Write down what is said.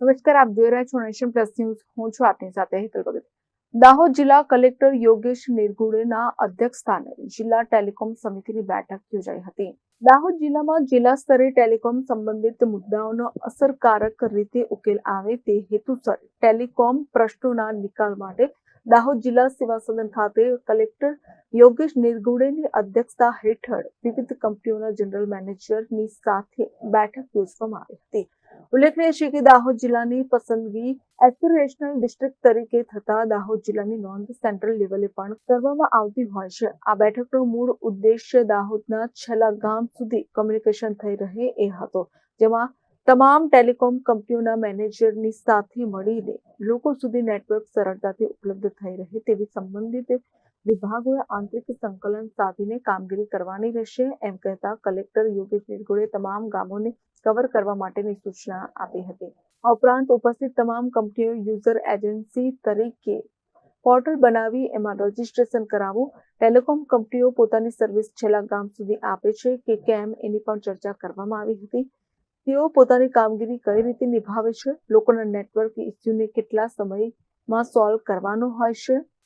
નમસ્કાર, આપ જોઈ રહ્યા છો નેશન પ્લસ ન્યૂઝ. હું છું આપની સાથે હેતલ ભગત. દાહોદ જિલ્લા કલેક્ટર યોગેશ નિરગુડેના અધ્યક્ષસ્થાને જિલ્લા ટેલિકોમ સમિતિની બેઠક યોજાઈ હતી. દાહોદ જિલ્લામાં જિલ્લા સ્તરે ટેલિકોમ સંબંધિત મુદ્દાઓનો અસરકારક રીતે ઉકેલ આવે તે હેતુસર ટેલિકોમ પ્રશ્નોના નિકાલ માટે દાહોદ જિલ્લા સેવા સદન ખાતે કલેક્ટર યોગેશ નિરગુડેની અધ્યક્ષતા હેઠળ વિવિધ કંપનીઓના જનરલ મેનેજરની સાથે બેઠક યોજવામાં આવી હતી. ઉલ્લેખનીય છે કે દાહોદ જિલ્લાની પસંદગી એસ્પિરેશનલ ડિસ્ટ્રિક્ટ તરીકે થતા દાહોદ જિલ્લાની નોંધ સેન્ટ્રલ લેવલે પણ કરવામાં આવતી હોય છે. આ બેઠકનો મૂળ ઉદ્દેશ્ય દાહોદના છેલ્લા ગામ સુધી કમ્યુનિકેશન થઈ રહે એ હતો, જેમાં તમામ ટેલિકોમ કંપનીઓના મેનેજરની સાથે મળીને લોકો સુધી નેટવર્ક સરળતાથી ઉપલબ્ધ થઈ રહે તેવી સંબંધિત વિભાગોએ આંતરિક સંકલન સાધીને કામગીરી કરવાની રહેશે. એમ કહેતા કલેક્ટર યોગેશ નિરગુડે તમામ ગામોને કવર કરવા માટેની સૂચના આપી હતી. આ ઉપરાંત ઉપસ્થિત તમામ કંપનીઓ યુઝર એજન્સી તરીકે પોર્ટલ બનાવી એમાં રજીસ્ટ્રેશન કરાવવું. ટેલિકોમ કંપનીઓ પોતાની સર્વિસ છેલ્લા ગામ સુધી આપે છે કે કેમ એની પણ ચર્ચા કરવામાં આવી હતી. તેઓ પોતાની કામગીરી કઈ રીતે નિભાવે છે? લોકોના નેટવર્ક ઇસ્યુને કેટલા સમયમાં સોલ્વ કરવાનો હોય છે?